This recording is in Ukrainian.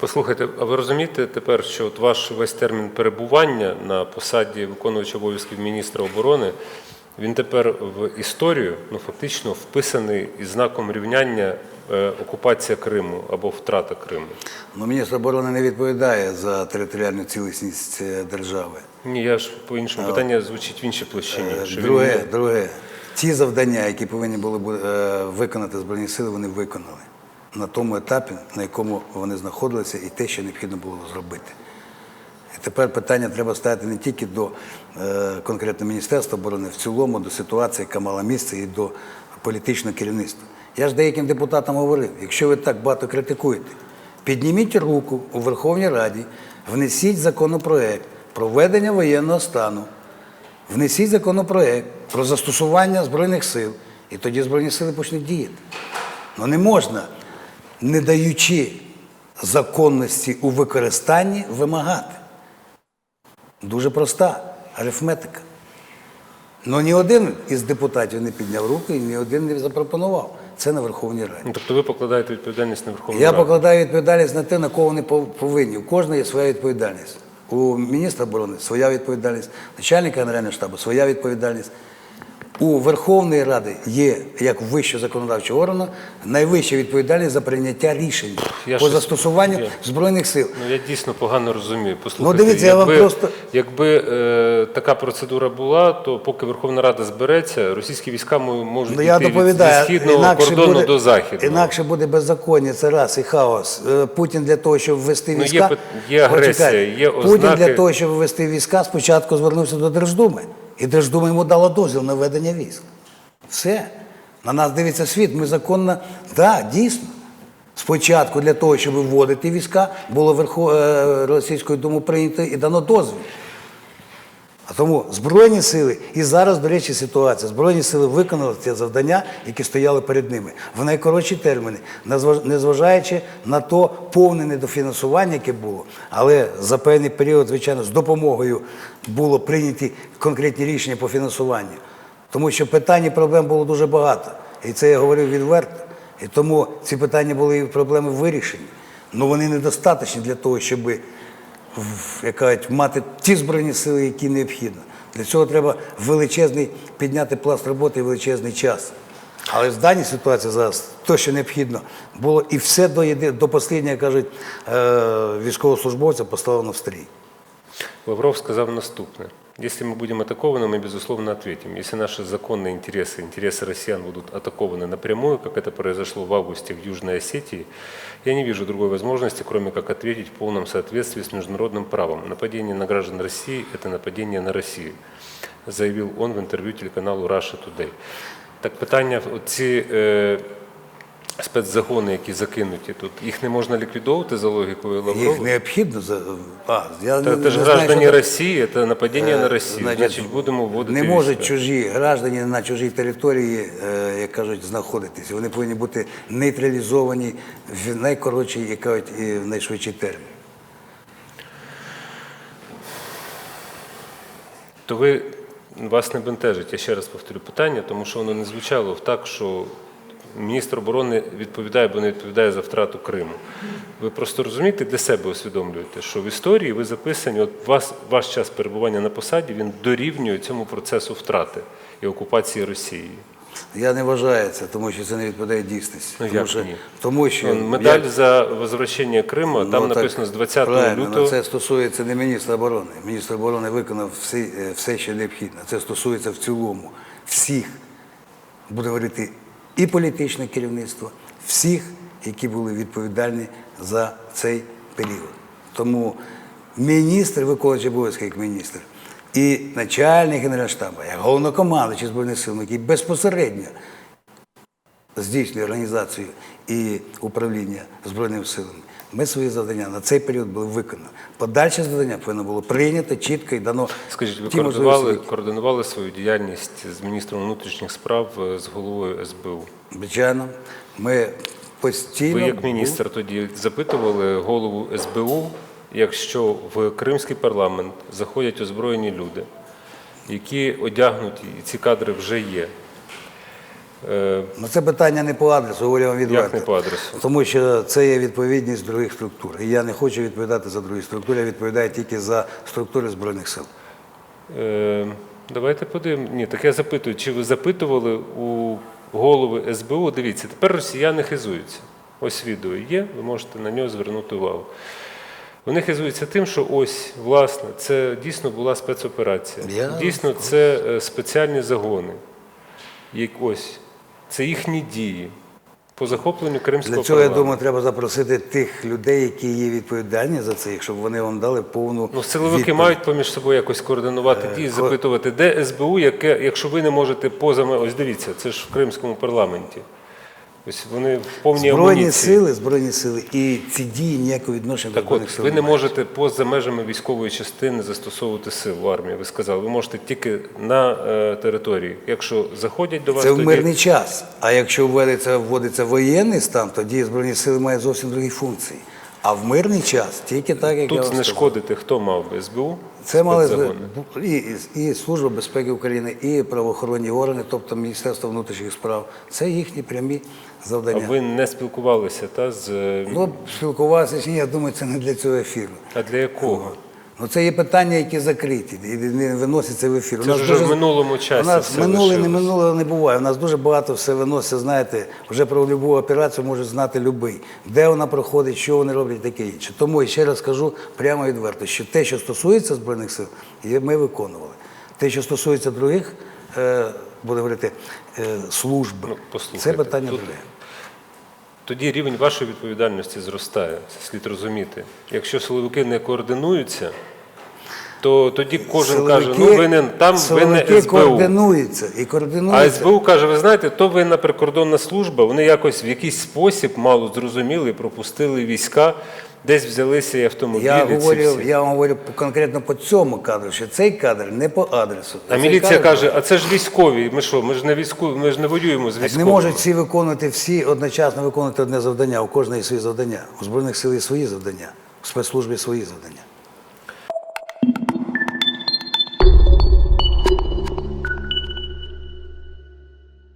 Послухайте, а ви розумієте тепер, що от ваш весь термін перебування на посаді виконувача обов'язків міністра оборони, він тепер в історію ну, фактично вписаний із знаком рівняння е, окупація Криму або втрата Криму? Ну, міністр оборони не відповідає за територіальну цілісність е, держави. Ні, я ж по іншому питання звучить в іншій площині. Е, що він Друге, не- друге, ті завдання, які повинні були е, виконати Збройні сили, вони виконали на тому етапі, на якому вони знаходилися, і те, що необхідно було зробити. І тепер питання треба ставити не тільки до е, конкретно Міністерства оборони, в цілому до ситуації, яка мала місце, і до політичного керівництва. Я ж деяким депутатам говорив, якщо ви так багато критикуєте, підніміть руку у Верховній Раді, внесіть законопроект про введення воєнного стану, внесіть законопроект про застосування Збройних сил, і тоді Збройні сили почнуть діяти. Ну не можна, не даючи законності у використанні, вимагати. Дуже проста арифметика. Ну ні один із депутатів не підняв руку і ні один не запропонував. Це на Верховній Раді. Ну, тобто ви покладаєте відповідальність на Верховну Я Раду? покладаю відповідальність на те, на кого вони повинні. У кожного є своя відповідальність. У міністра оборони своя відповідальність, начальника Генерального штабу своя відповідальність. У Верховної Ради є як вищого законодавчого органу найвища відповідальність за прийняття рішень Я по застосуванню я- збройних сил. Ну я дійсно погано розумію. Послухайте, Ну, дивіться, я вам просто- якби е, така процедура була, то поки Верховна Рада збереться, російські війська мо- можуть Ну, я йти від, від східного кордону буде, до західного. інакше буде беззаконня, це раз і хаос. Е, Путін для того, щоб ввести Ну, є війська. є агресія, є Путін для того, щоб ввести війська, спочатку звернувся до Держдуми. І Держдума йому дала дозвіл на ведення військ. Все. На нас дивиться світ. Ми законно, так, дійсно. Спочатку для того, щоб вводити війська, було Верхо... е, Російською Думою прийнято і дано дозвіл. А тому Збройні сили, і зараз, до речі, ситуація. Збройні сили виконали ці завдання, які стояли перед ними в найкоротші терміни, незважаючи на то повне недофінансування, яке було. Але за певний період, звичайно, з допомогою було прийняті конкретні рішення по фінансуванню. Тому що питань і проблем було дуже багато. І це я говорив відверто. І тому ці питання були і проблеми вирішені. Але вони недостаточні для того, щоби в- як кажуть, мати ті збройні сили, які необхідно. Для цього треба величезний підняти пласт роботи і величезний час. Але в даній ситуації зараз те, що необхідно, було і все до, єди- до останнього, кажуть, е, військовослужбовця поставлено в стрій. Лавров сказав наступное. Если мы будем атакованы, мы, безусловно, ответим. Если наши законные интересы, интересы россиян будут атакованы напрямую, как это произошло в августе в Южной Осетии, я не вижу другой возможности, кроме как ответить в полном соответствии с международным правом. Нападение на граждан России – это нападение на Россию, заявил он в интервью телеканалу Russia Today. Так питання, ці е, спецзагони, які закинуті тут, їх не можна ліквідовувати за логікою Лаврова? Їх необхідно за. А, я Это, не, это не же знаю, граждане що- России, это нападение на Е, Россию. Значит, будемо вводити не можуть війська. чужі граждані на чужій території, е, як кажуть, знаходитися. Вони повинні бути нейтралізовані в найкоротший, як кажуть, і в найшвидший термін. То ви вас не бентежить, я ще раз повторю питання, тому що воно не звучало в так, що міністр оборони відповідає або не відповідає за втрату Криму. Ви просто розумієте для себе усвідомлюєте, що в історії ви записані, от вас, ваш час перебування на посаді він дорівнює цьому процесу втрати і окупації Росії. Я не вважаю це, тому що це не відповідає дійсності. Ну, тому, як що, ні? тому що Медаль я- за возвращення Криму, там Ну, так, написано з 20 правильно, лютого. це стосується не міністра оборони. Міністр оборони виконав всі, е, все, що необхідно. Це стосується в цілому всіх, буде говорити, і політичне керівництво, всіх, які були відповідальні за цей період. Тому міністр, виконуючий обов'язки як міністр, і начальник генеральштабу, як головнокомандуючий Збройних сил, який безпосередньо здійснює організацію і управління Збройними силами. Ми свої завдання на цей період були виконані. Подальше завдання повинно було прийнято чітко і дано Скажіть, ви координували, координували свою діяльність з міністром внутрішніх справ, е, з головою СБУ? Звичайно, ми постійно Ви як міністр тоді запитували голову СБУ, якщо в кримський парламент заходять озброєні люди, які одягнуті, і ці кадри вже є, Ну це питання не по адресу, говорю вам відверто. Як не по адресу? Тому що це є відповідність других структур. І я не хочу відповідати за другі структури, я відповідаю тільки за структури Збройних сил. Е, Давайте подивимо. Ні, так я запитую, чи ви запитували у голови СБУ? Дивіться, тепер росіяни хизуються. Ось відео є, ви можете на нього звернути увагу. Вони хизуються тим, що ось, власне, це дійсно була спецоперація. Я- Дійсно, це е, спеціальні загони. Як ось, це їхні дії по захопленню Кримського Для цього, я парламенту. думаю, треба запросити тих людей, які є відповідальні за це, щоб вони вам дали повну Ну, силовики відповідь. мають поміж собою якось координувати дії, ко- запитувати, де СБУ, яке, якщо ви не можете позами, ось дивіться, це ж в Кримському парламенті. Ось вони в повній Збройні амуніції. сили, збройні сили, і ці дії ніякого відношення до Так от, ви не можете поза межами військової частини застосовувати сил в армії. Ви сказали, ви можете тільки на е, території. Якщо заходять до вас, Це в мирний час. А якщо вводиться, вводиться воєнний стан, тоді збройні сили мають зовсім другі функції. А в мирний час тільки так, як я тут вам сказав. знешкодити хто мав СБУ? Це мали і, і, Служба безпеки України, і правоохоронні органи, тобто Міністерство внутрішніх справ. Це їхні прямі А завдання. ви не спілкувалися та з Ну, спілкуватися ні, я думаю, це не для цього ефіру. а для якого? Ну, це є питання, які закриті і не виносяться в ефір. У Це нас вже в минулому часі У нас минуле, не минуле не буває. У нас дуже багато все виноситься, знаєте, вже про будь-яку операцію може знати будь-який. Де вона проходить, що вони роблять, таке інше. Тому і ще раз кажу прямо і відверто, що те, що стосується Збройних сил, ми виконували. Те, що стосується других, е, буде говорити, е, служб, Ну, це питання друге. Тоді рівень вашої відповідальності зростає, це слід розуміти. Якщо силовики не координуються, то тоді кожен каже, ну винен там винен СБУ. координуються і А. СБУ каже, ви знаєте, то винна прикордонна служба, вони якось в якийсь спосіб мало зрозуміли, пропустили війська, десь взялися і автомобілі. Я говорю, я вам говорю конкретно по цьому кадру, що цей кадр не по адресу. А міліція каже, а це ж військові. Ми що, ми ж не військові, ми ж не воюємо з військовими. не можуть всі виконувати всі одночасно виконувати одне завдання. У кожної свої завдання. У збройних сил є свої завдання, у спецслужбі свої завдання.